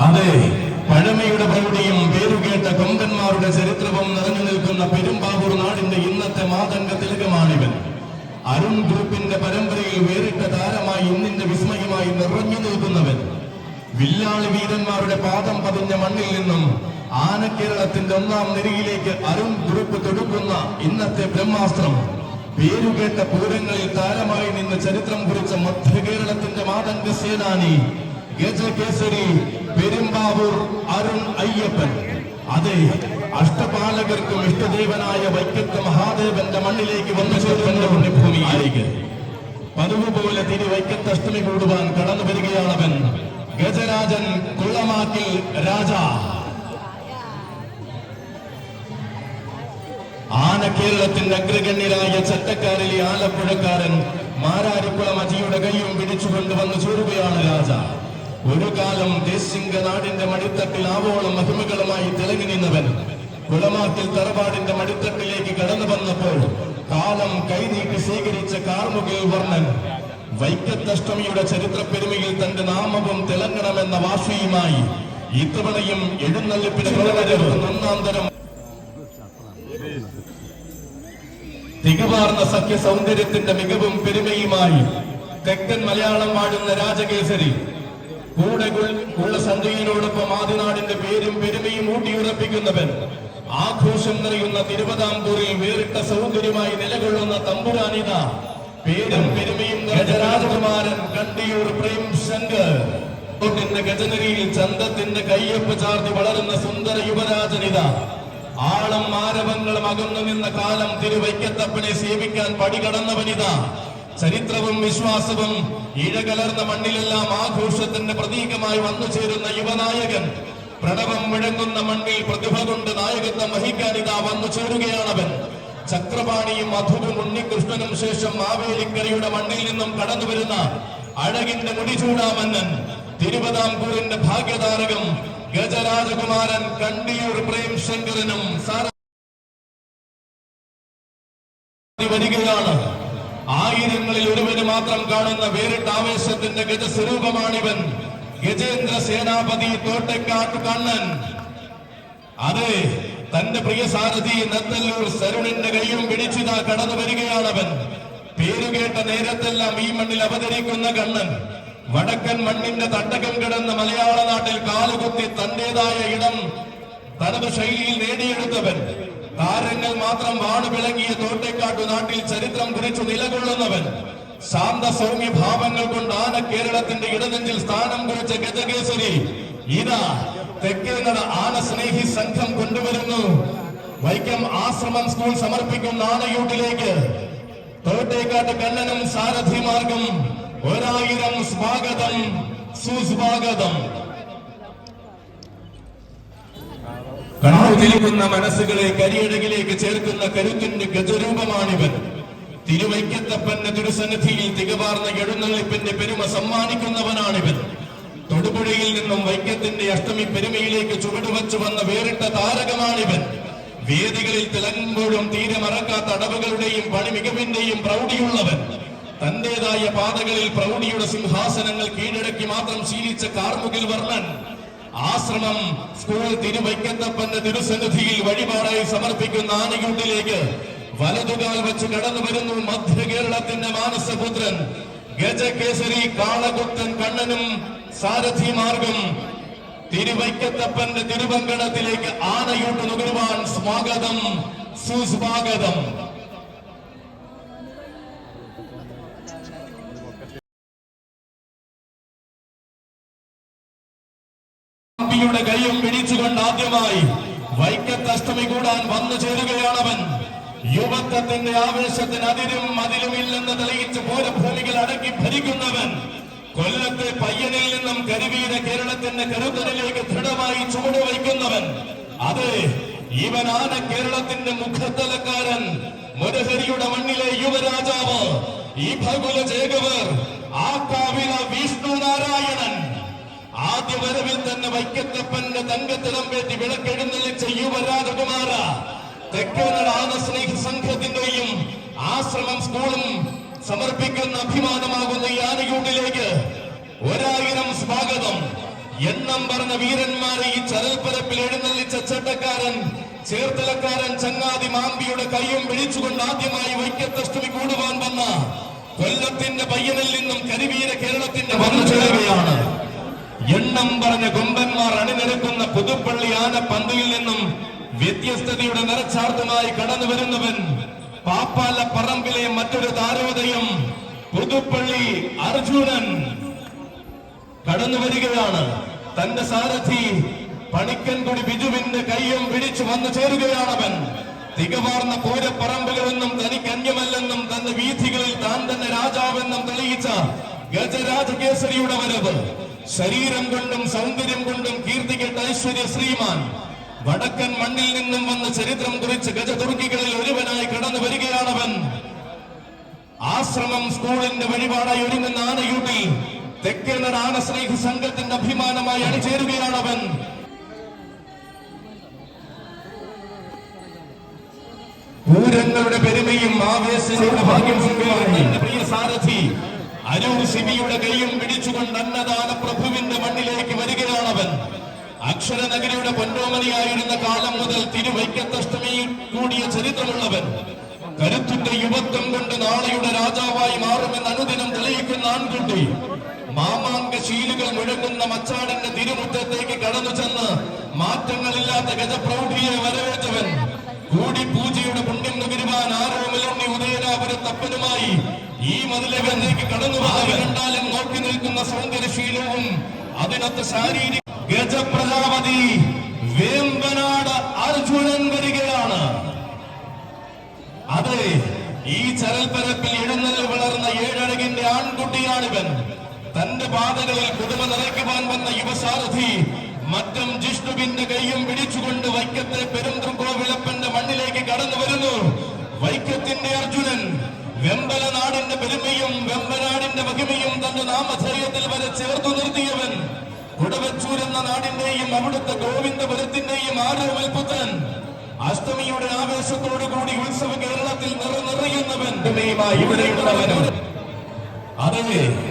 അതെ പഴമയുടെ പ്രൗഢിയും പേരുകേട്ട കൊങ്കന്മാരുടെ ചരിത്രവും നിറഞ്ഞു നിൽക്കുന്ന പെരുമ്പാവൂർ നാടിന്റെ ഇന്നത്തെ മാതംഗ തിലകമാണിവൻ. അരുൺ ഗ്രൂപ്പിന്റെ പരമ്പരയിൽ വേറിട്ട താരമായി ഇന്നിന്റെ വിസ്മയമായി നിറഞ്ഞു നിൽക്കുന്നവൻ. വില്ലാളി വീരന്മാരുടെ പാദം പതിഞ്ഞ മണ്ണിൽ നിന്നും ആനക്കേരളത്തിന്റെ ഒന്നാം നിരയിലേക്ക് അരുൺ ഗ്രൂപ്പ് തൊടുക്കുന്ന ഇന്നത്തെ ബ്രഹ്മാസ്ത്രം. പേരുകേട്ട പൂരങ്ങളിൽ താരമായി നിന്ന് ചരിത്രം കുറിച്ച മധ്യകേരളത്തിന്റെ മാതംഗ സേനാനി ഗജകേസരി പെരുമ്പാവൂർ അരുൺ അയ്യപ്പൻ. അതെ അഷ്ടപാലകർക്കും ഇഷ്ടദേവനായ വൈക്കത്ത് മഹാദേവന്റെ മണ്ണിലേക്ക് വന്നു ചേർന്ന പുണ്യഭൂമിയിലേക്ക് പതിവ് പോലെ തിരി വൈക്കത്ത് അഷ്ടമി കൂടുവാൻ കടന്നു വരികയാണവൻ ഗജരാജൻ കുളമാക്കിൽ രാജ. ആന കേരളത്തിന്റെ അഗ്രഗണ്യരായ ചട്ടക്കാരിലെ ആലപ്പുഴക്കാരൻ മാരാരിക്കുളം അജിയുടെ കൈയും പിടിച്ചുകൊണ്ട് വന്നു ചേരുകയാണ് രാജ. ഒരു കാലം ദേശിംഗ നാടിന്റെ മടിത്തട്ടിൽ ആവോളം മഹിമകളുമായി തിളങ്ങി നിന്നവൻ കുളമാക്കിൽ തറവാടിന്റെ മടിത്തട്ടിലേക്ക് കടന്നു വന്നപ്പോൾ കാലം കൈനീട്ടി സ്വീകരിച്ച കാർമുകിൽ വർണൻ വൈക്കത്തഷ്ടമിയുടെ ചരിത്ര പെരുമയിൽ തന്റെ നാമവും തിളങ്ങണമെന്ന വാശിയുമായി ഇത്തവണയും എഴുന്നള്ളിപ്പിന് പ്രളവരവ് നന്നാന്തരം തികവാർന്ന സഖ്യ സൗന്ദര്യത്തിന്റെ മികവും പെരുമയുമായി തെക്കൻ മലയാളം വാഴുന്ന രാജകേസരി കൂടെ ഉള്ള സന്ധ്യയിലോടൊപ്പം ആദിനാടിന്റെ പേരും പെരുമയും ഊട്ടിയുറപ്പിക്കുന്നവൻ. ആഘോഷം നിറയുന്ന തിരുവിതാംകൂറിൽ വേറിട്ട സൗന്ദര്യമായി നിലകൊള്ളുന്ന തമ്പുരാനിത. പേരും പെരുമയും നിറഞ്ഞ രാജകുമാരൻ കണ്ടിയൂർ പ്രേം ശങ്കർ. ഗജനരിയിൽ ചന്തത്തിന്റെ കയ്യൊപ്പ് ചാർത്തി വളരുന്ന സുന്ദര യുവരാജനിത. ആളം ആരവങ്ങളും അകന്നു നിന്ന കാലം തിരുവൈക്കത്തപ്പനെ സേവിക്കാൻ പടികടന്നവനിത. ചരിത്രവും വിശ്വാസവും ഇഴകലർന്ന മണ്ണിലെല്ലാം ആഘോഷത്തിന്റെ പ്രതീകമായി വന്നു ചേരുന്ന യുവനായകൻ. പ്രണവം മുഴങ്ങുന്ന മണ്ണിൽ പ്രതിഭ കൊണ്ട് നായകത്വം വഹിക്കാനിതാ വന്നു ചേരുകയാണവൻ. ചക്രപാണിയും മധുവും ഉണ്ണികൃഷ്ണനും ശേഷം മാവേലിക്കരയുടെ മണ്ണിൽ നിന്നും കടന്നു വരുന്ന അഴകിന്റെ മുടിചൂടാമന്നൻ തിരുവിതാംകൂറിന്റെ ഭാഗ്യതാരകം ഗജരാജകുമാരൻ കണ്ടിയൂർ പ്രേം ശങ്കരനും സാര വരികയാണ്. ആയിരങ്ങളിൽ ഒരുവന് മാത്രം കാണുന്ന വേറിട്ട ആവേശത്തിന്റെ ഗജസ്വരൂപമാണിവൻ. ഗജേന്ദ്ര സേനാപതി തോട്ടക്കാട്ട് കണ്ണൻ. അതെ തന്റെ പ്രിയ സാരഥി നത്തല്ലൂർ സരുണിന്റെ കൈയും പിടിച്ചിതാ കടന്നു വരികയാണവൻ. പേരുകേട്ട നേരത്തെല്ലാം ഈ മണ്ണിൽ അവതരിക്കുന്ന കണ്ണൻ. വടക്കൻ മണ്ണിന്റെ തട്ടകം കിടന്ന മലയാള നാട്ടിൽ കാലുകുത്തി തന്റേതായ ഇടം തനത് ശൈലിയിൽ നേടിയെടുത്തവൻ. താരങ്ങൾ മാത്രം വാണു വിളങ്ങിയ തോട്ടേക്കാട്ടു നാട്ടിൽ ചരിത്രം കുറിച്ചു നിലകൊള്ളുന്നവൻ. ശാന്ത സൗമ്യ ഭാവങ്ങൾ കൊണ്ട് ആന കേരളത്തിന്റെ ഇടനെഞ്ചിൽ സ്ഥാനം കുറിച്ച ഗജകേസരി. ഇതാ തെക്കേനട ആന സ്നേഹി സംഘം കൊണ്ടുവരുന്നു. വൈക്കം ആശ്രമം സ്കൂൾ സമർപ്പിക്കുന്ന ആനയൂട്ടിലേക്ക്. തോട്ടേക്കാട്ട് കണ്ണനും സാരഥിമാർഗം. ഒരായിരം സ്വാഗതം സുസ്വാഗതം. കണ്ണുതിരിക്കുന്ന മനസ്സുകളെ കരിയടകിലേക്ക് ചേർക്കുന്ന കരുത്തിന്റെ ഗജരൂപമാണിവൻ. തിരുവൈക്കത്തപ്പന്റെ തിരുസന്നിധിയിൽ തികവാർന്ന എഴുന്നള്ളിപ്പിന്റെ പെരുമ സമ്മാനിക്കുന്നവനാണിവൻ. തൊടുപുഴയിൽ നിന്നും വൈക്കത്തിന്റെ അഷ്ടമി പെരുമയിലേക്ക് ചുവടുവച്ചു വന്ന വേറിട്ട താരകമാണിവൻ. വേദികളിൽ തിളങ്ങുമ്പോഴും തീരെ മറക്കാത്ത അടവുകളുടെയും പണി മികവിന്റെയും പ്രൗഢിയുള്ളവൻ. തന്റേതായ പാതകളിൽ പ്രൗഢിയുടെ സിംഹാസനങ്ങൾ കീഴടക്കി മാത്രം ശീലിച്ച കാർമുകിൽ വർണൻ. ആശ്രമം സ്കൂൾ തിരുവൈക്കത്തപ്പന്റെ തിരുസന്നിധിയിൽ വഴിപാടായി സമർപ്പിക്കുന്ന ആനയൂട്ടിലേക്ക് വലതുകാൽ വെച്ച് കടന്നു വരുന്നു മധ്യ കേരളത്തിന്റെ മാനസപുത്രൻ. ഗജകേസരി കാളകുത്തൻ കണ്ണനും സാരഥി മാർഗം തിരുവൈക്കത്തപ്പന്റെ തിരുവങ്കണത്തിലേക്ക് ആനയൂട്ട് നുകരുവാൻ സ്വാഗതം സുസ്വാഗതം. അമ്പിയുടെ കൈയും പിടിച്ചുകൊണ്ട് ആദ്യമായി വൈക്കത്ത് അഷ്ടമി കൂടാൻ വന്നു ചേരുകയാണവൻ. യുവത്വത്തിന്റെ ആവേശത്തിന് അതിരും അതിലുമില്ലെന്ന് തെളിയിച്ച് പൂരഭൂമികൾ അടക്കി ഭരിക്കുന്നവൻ. കൊല്ലത്തെ പയ്യനിൽ നിന്നും കരുവീര കേരളത്തിന്റെ കരുതലിലേക്ക് ദൃഢമായി ചുവടുവയ്ക്കുന്നവൻ. അതെ ഇവനാണ് കേരളത്തിന്റെ മുഖത്തലക്കാരൻ. മുരഹരിയുടെ മണ്ണിലെ യുവരാജാവ്. ഈ ഭഗുല ജേകവർ ആ കാവില വിഷ്ണു നാരായണൻ ആദ്യ വരവിൽ തന്നെ വൈക്കത്തപ്പന്റെ തങ്കത്തിളമ്പേറ്റി വിളക്കെഴുന്നള്ളിച്ച യുവരാജകുമാര തെക്കേനട ആനസ്നേഹ സംഘത്തിന്റെയും ആശ്രമം സ്കൂളും സമർപ്പിക്കുന്ന അഭിമാനമാകുന്ന ഈ ആനയൂട്ടിലേക്ക് ഒരായിരം സ്വാഗതം. എണ്ണം പറഞ്ഞ വീരന്മാരെ ഈ ചരൽപ്പരപ്പിൽ എഴുന്നള്ളിച്ച ചട്ടക്കാരൻ ചേർത്തലക്കാരൻ ചങ്ങാതി മാമ്പിയുടെ കൈയും പിടിച്ചുകൊണ്ട് ആദ്യമായി വൈക്കത്തഷ്ടമി കൂടുവാൻ വന്ന കൊല്ലത്തിന്റെ പയ്യനിൽ നിന്നും കരിവീര കേരളത്തിന്റെ വന്നു ചേരുകയാണ് എണ്ണം പറഞ്ഞ കൊമ്പന്മാർ അണിനിരക്കുന്ന പുതുപ്പള്ളി ആന പന്തിയിൽ നിന്നും വ്യത്യസ്തതയുടെ നിറച്ചാർത്തുമായി കടന്നു വരുന്നവൻ പാപ്പാല പറമ്പിലെ മറ്റൊരു താരോദയം പുതുപ്പള്ളി അർജുനൻ. കടന്നു വരികയാണ്. തന്റെ സാരഥി പണിക്കൻകുടി ബിജുവിന്റെ കയ്യും പിടിച്ചു വന്നു ചേരുകയാണവൻ തികവാർന്ന പൂരപ്പറമ്പുകളെന്നും തനിക്ക് അന്യമല്ലെന്നും തന്റെ വീഥികളിൽ താൻ തന്നെ രാജാവെന്നും തെളിയിച്ച ഗജരാജകേസരിയുടെ വരവ്. ശരീരം കൊണ്ടും സൗന്ദര്യം കൊണ്ടും കീർത്തി കേട്ട ഐശ്വര്യ ശ്രീമാൻ. വടക്കൻ മണ്ണിൽ നിന്നും വന്ന് ചരിത്രം കുറിച്ച് ഗജതുർക്കികളിൽ ഒരുവനായി കടന്നു വരികയാണവൻ. ആശ്രമം സ്കൂളിന്റെ വഴിപാടായി ഒരുങ്ങുന്ന ആനയൂട്ടിൽ തെക്കേനർ ആനസ്നേഹി സംഘത്തിന്റെ അഭിമാനമായി അണിചേരുകയാണവൻ. പൂരങ്ങളുടെ പെരുമയും ആവേശങ്ങളുടെ ഭാഗ്യം പ്രിയ സാരഥി അരൂർ സിബിയുടെ കൈയും പിടിച്ചുകൊണ്ട് അന്നദാന പ്രഭുവിന്റെ മണ്ണിലേക്ക് വരികയാണവൻ. അക്ഷരനഗരിയുടെ പൊന്നോമനിയായിരുന്ന കാലം മുതൽ തിരുവൈക്കത്തഷ്ടമിയിൽ കൂടിയ ചരിത്രമുള്ളവൻ. കരുത്തിന്റെ യുവത്വം കൊണ്ട് നാളെയുടെ രാജാവായി മാറുമെന്ന് അനുദിനം തെളിയിക്കുന്ന ആൺകുട്ടി. മാമാങ്ക ശീലുകൾ മുഴങ്ങുന്ന മച്ചാടിന്റെ തിരുമുറ്റത്തേക്ക് കടന്നു ചെന്ന് മാറ്റങ്ങളില്ലാത്ത ഗജപ്രൗഢിയെ വരവേറ്റവൻ. കൂടി പൂജയുടെ പുണ്യം നുകരുവാൻ ഉദയനാപുര ഉദയനാപുരത്തപ്പനുമായി ഈ മതിലകത്തേക്ക് കടന്നു കണ്ടാലും നോക്കി നിൽക്കുന്ന സൗന്ദര്യശീലവും അതിനകത്ത് ശാരീരിക ഗജപ്രജാപതി വേമ്പനാട് അർജുനൻ വരികയാണ്. അതെ ഈ ചരൽപ്പരപ്പിൽ എഴുന്നള്ളി വളർന്ന ഏഴഴകിന്റെ ആൺകുട്ടിയാണിവൻ. തന്റെ പാതകളിൽ പുതുമ നിറയ്ക്കുവാൻ വന്ന യുവസാരഥി മറ്റം ജിഷ്ണുവിന്റെ കൈയും പിടിച്ചുകൊണ്ട് വൈക്കത്തെ പെരുന്തൃക്കോവിളപ്പന്റെ മണ്ണിലേക്ക് കടന്നു വരുന്നു. വൈക്കത്തിന്റെ അർജുനൻ വെമ്പല നാടിന്റെ പെരുമയും വെമ്പനാടിന്റെ മഹിമയും തന്റെ നാമധൈര്യത്തിൽ വരെ ചേർത്തു നിർത്തിയവൻ. കുടവച്ചൂർ എന്ന നാടിന്റെയും അവിടുത്തെ ഗോവിന്ദപുരത്തിന്റെയും ആരോമൽപുത്രൻ അഷ്ടമിയുടെ ആവേശത്തോടു കൂടി ഉത്സവ കേരളത്തിൽ നിറ നിറയുന്നവൻ. ഇവിടെയുള്ളവനും അതെ.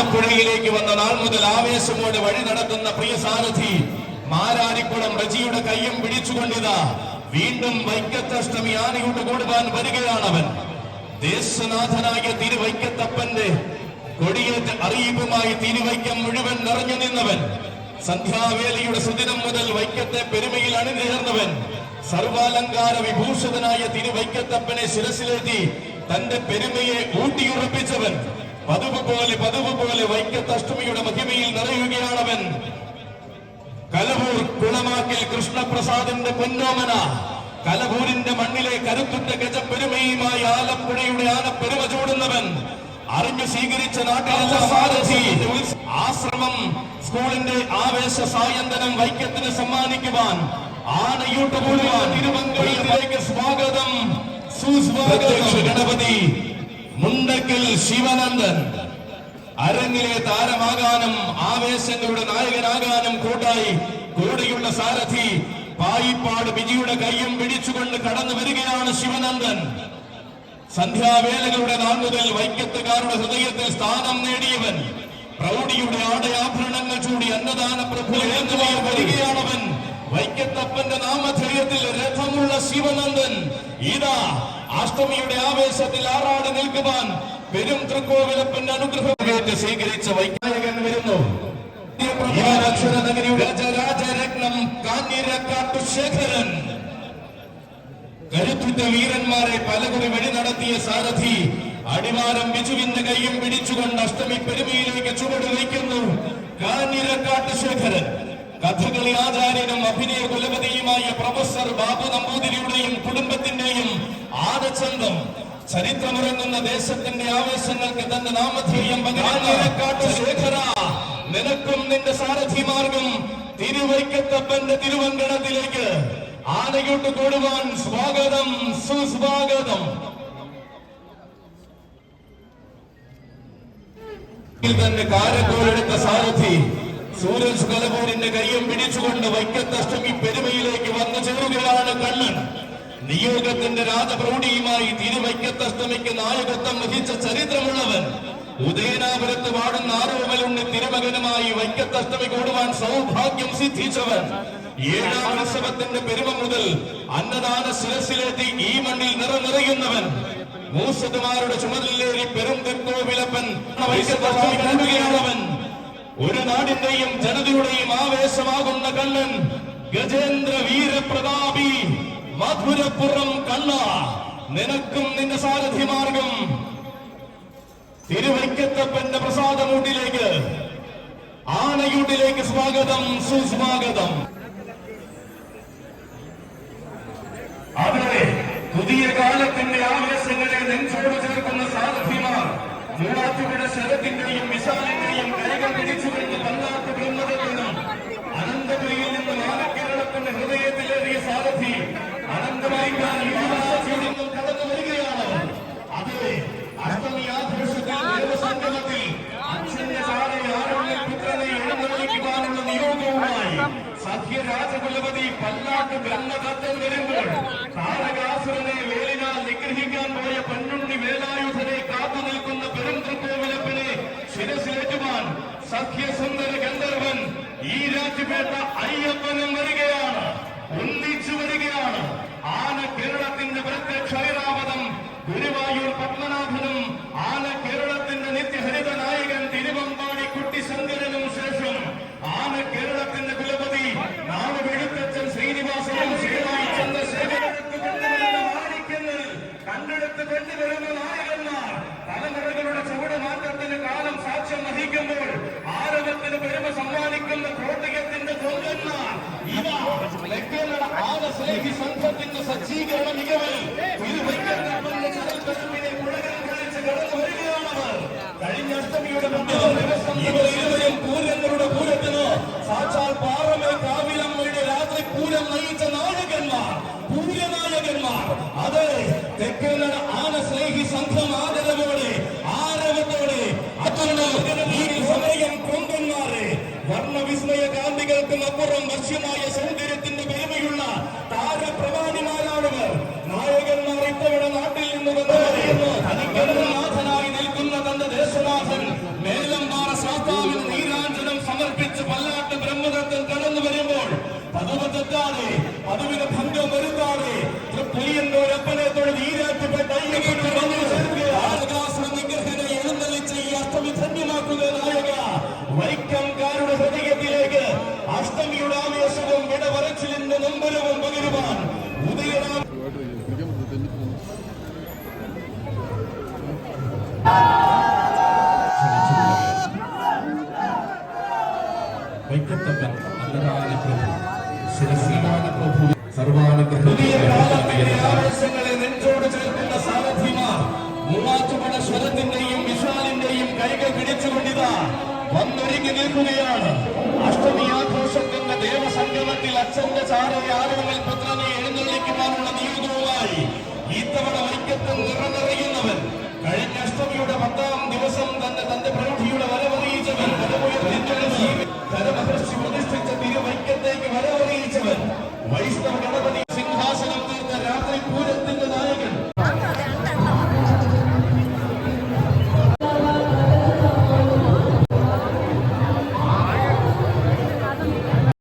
ആലപ്പുഴയിലേക്ക് വന്ന നാൾ മുതൽ ആവേശമോടെ വഴി നടത്തുന്ന പ്രിയ സാരഥി മാരാരിക്കുളം റജിയുടെ കയ്യും പിടിച്ചുകൊണ്ടിതാ. വീണ്ടും വൈക്കത്തഷ്ടമി ആനയോട് കൂടുവാൻ അവൻ ദേശനാഥനായ തിരുവൈക്കത്തപ്പന്റെ കൊടിയേറ്റ അറിയിപ്പുമായി തിരുവൈക്കം മുഴുവൻ നിറഞ്ഞു നിന്നവൻ. സന്ധ്യാവേലയുടെ സുദിനം മുതൽ വൈക്കത്തെ പെരുമയിൽ അണിനിരന്നവൻ. സർവാലങ്കാര വിഭൂഷിതനായ തിരുവൈക്കത്തപ്പനെ ശിരസിലേറ്റി തന്റെ പെരുമയെ ഊട്ടിയുറപ്പിച്ചവൻ. പതിവ് പോലെ പതിവ് പോലെ വൈക്കത്തഷ്ടമിയുടെ മഹിമയിൽ നിറയുകയാണവൻ. കലവൂർ കുളമാക്കിൽ കൃഷ്ണപ്രസാദിന്റെ പൊന്നോമന. കലവൂരിന്റെ മണ്ണിലെ കരുത്തുറ്റ ഗജപ്പെരുമയുമായി ആലപ്പുഴയുടെ ആനപ്പെരുമ ചൂടുന്നവൻ. അറിഞ്ഞു സ്വീകരിച്ച നാട്ടിൽ ആശ്രമം സ്കൂളിന്റെ ആവേശ സായന്തനം വൈക്കത്തിന് സമ്മാനിക്കുവാൻ ആനയൂട്ട് കൂടുവാൻ തിരുവങ്കയിലേക്ക് സ്വാഗതം. സുസ്വാഗതം ഗണപതി. മുണ്ടക്കൽ ശിവനന്ദൻ. അരങ്ങിലെ താരമാകാനും ആവേശങ്ങളുടെ നായകനാകാനും കൂട്ടായി കൂടെയുള്ള സാരഥി പായിപ്പാട് ബിജിയുടെ കൈയും പിടിച്ചുകൊണ്ട് കടന്നു വരികയാണ് ശിവനന്ദൻ. സന്ധ്യാവേലകളുടെ നാൾ വൈക്കത്തുകാരുടെ ഹൃദയത്തിൽ സ്ഥാനം നേടിയവൻ. പ്രൗഢിയുടെ ആടയാഭരണങ്ങൾ ചൂടി അന്നദാന പ്രഭു വരികയാണവൻ. വൈക്കത്തപ്പന്റെ നാമധേയത്തിൽ രഥമുള്ള ശിവനന്ദൻ. ഇതാ അഷ്ടമിയുടെ ആവേശത്തിൽ ആറാടി നിൽക്കുവാൻ വരും തൃക്കോവിലപ്പന്റെ അനുഗ്രഹമേറ്റ് സ്വീകരിച്ച വൈകായകൻ വരുന്നു. ശേഖരൻ. വീരന്മാരെ പലകുറി വഴി നടത്തിയ സാരഥി അടിവാരം ബിജുവിന്റെ കൈയും പിടിച്ചുകൊണ്ട് അഷ്ടമി പെരുമയിലേക്ക് ചുവട് വയ്ക്കുന്നു. കാഞ്ഞിരക്കാട്ട് ശേഖരൻ. കഥകളി ആചാര്യനും അഭിനയ കുലപതിയുമായ പ്രൊഫസർ ബാബു നമ്പൂതിരിയുടെയും കുടുംബത്തിന്റെയും ആദചന്തം ചരിത്രമുറങ്ങുന്ന ദേശത്തിന്റെ ആവേശങ്ങൾക്ക് തന്റെ നാമധേയം ശേഖര നിനക്കും നിന്റെ സാരഥിമാർഗം തിരുവൈക്കത്തപ്പന്റെ തിരുവങ്കണത്തിലേക്ക് ആനയോട്ട് കൂടുവാൻ സ്വാഗതം സുസ്വാഗതം. തന്നെ കാരക്കോലെടുത്ത സാരഥി സൂരജ് കലപൂരിന്റെ കയ്യും പിടിച്ചുകൊണ്ട് വൈക്കത്തഷ്ടമി പെരുമയിലേക്ക് വന്നു ചേരുകയാണ് കണ്ണൻ. നിയോഗത്തിന്റെ രാജപ്രൗഢിയുമായി തിരുവൈക്കത്തഷ്ടമിക്ക് നായകത്വം വഹിച്ച ചരിത്രമുള്ളവൻ ഉദയനാപുരത്ത് വാടുന്ന ആരോമലുണ്ണി തിരുമകനുമായി വൈക്കത്തഷ്ടമി കൂടുവാൻ സൗഭാഗ്യം സിദ്ധിച്ചവൻ. ഏഴാം ഉത്സവത്തിന്റെ പെരുമ മുതൽ അന്നദാന ശിരസിലെത്തി ഈ മണ്ണിൽ നിറനിറയുന്നവൻ. മൂസതുമാരുടെ ചുമതലേറി പെരുന്തിക്കോവിലപ്പൻ വൈക്കത്തഷ്ടമി കണ്ടുകയാണവൻ ഒരു നാടിന്റെയും ജനതയുടെയും ആവേശമാകുന്ന കണ്ണൻ ഗജേന്ദ്ര വീരപ്രതാപി മധുരപ്പുറം കണ്ണ. നിനക്കും നിന്റെ സാരഥി മാർഗം തിരുവൈക്കത്തപ്പന്റെ പ്രസാദമൂട്ടിലേക്ക് ആനയൂട്ടിലേക്ക് സ്വാഗതം സുസ്വാഗതം. അതെ പുതിയ കാലത്തിന്റെ ആവേശങ്ങളെ നെഞ്ചോട് ചേർക്കുന്ന സാരഥിമാർ മൂവാറ്റുപുഴ ശരത്തിന്റെയും വിശാലിന്റെയും കൈകൾ പിടിച്ചുകൊണ്ട് പല്ലാത്ത് ബ്രഹ്മതത്തിനും അനന്തപുരിയിൽ നിന്ന് മാനക്കേരളത്തിന്റെ ഹൃദയത്തിലേറിയ സാരഥി അനന്തപുരിക്കാൻ യുവരാശിയിൽ നിന്നും കടന്നു വരികയാണ് അതെ അഷ്ടമി ആഘോഷത്തിൽ ദേവസംഗമത്തിൽ അച്ഛന്റെ ചാരെ ആരോഗ്യ പുത്രനെ എഴുന്നള്ളിക്കുവാനുള്ള നിയോഗവുമായി സഖ്യരാജകുലപതി പല്ലാട്ട് ബ്രഹ്മദത്തൻ വരുമ്പോൾ താരകാസുരനെ വേലിനാൽ നിഗ്രഹിക്കാൻ പോയ പൊന്നുണ്ണി വേലായുധനെ കാത്തു നിൽക്കുന്ന പെരുന്തൃക്കോവിലപ്പനെ ശിരസിലേറ്റുവാൻ സഖ്യസുന്ദര ഗന്ധർവൻ ഈ രാജ്യപേട്ട അയ്യപ്പനും വരികയാണ് ഒന്നിച്ചു വരികയാണ്. ആന കേരളത്തിന്റെ പ്രത്യക്ഷ ഐരാവതം ഗുരുവായൂർ പത്മനാഭനും ആന കേരളത്തിന്റെ നിത്യഹരിത നായകൻ തിരുവമ്പാടി കുട്ടിശങ്കരനും ശേഷം ആന കേരളത്തിന്റെ കുലപതി നാളെ വെളുത്തച്ഛൻ ശ്രീനിവാസനും ശ്രീമായി ചന്ദ്രശേഖരത്ത് കണ്ടെടുത്ത് കൊണ്ടുവരുന്ന നായകന്മാർ തലമുറകളുടെ ചുവട് മാറ്റത്തിന് കാലം സാക്ഷ്യം വഹിക്കുമ്പോൾ ആരവത്തിന് പെരുമ സമ്മാനിക്കുന്ന കോട്ടയത്തിന്റെ കൊങ്കന്മാർ ഇവ തെക്കേനട ആന സ്നേഹി സംഘത്തിന്റെ സജ്ജീകരണ മികവിൽ തിരുവൈക്കത്തപ്പന്റെ ചരൽപ്പെരുമ്പിനെ പുഴകരം കഴിച്ച് കടന്നു കഴിഞ്ഞ അഷ്ടമിയുടെ മുമ്പിൽ ദിവസം ഇവർ ഇരുവരും പൂരങ്ങളുടെ പൂരത്തിന് സാക്ഷാൽ പാറമേ കാവിലമ്മയുടെ രാത്രി പൂരം നയിച്ച വൈക്കത്തപ്പൻ അന്നദാന പ്രഭു ശിരസീനാന പ്രഭു സർവാനുഗ്രഹ ആവേശങ്ങളെ നെഞ്ചോട് ചേർക്കുന്ന സാരഥിമാർ മൂവാറ്റുപുഴ സ്വരത്തിന്റെയും വിശാലിന്റെയും കൈകൾ പിടിച്ചുകൊണ്ടിതാ വന്നൊരുങ്ങി നിൽക്കുകയാണ്. അഷ്ടമി ആഘോഷത്തിന്റെ ദേവസംഗമത്തിൽ അച്ഛന്റെ ആരോഗ്യ പുത്രനെ എഴുന്നള്ളിക്കുവാനുള്ള നിയോഗവും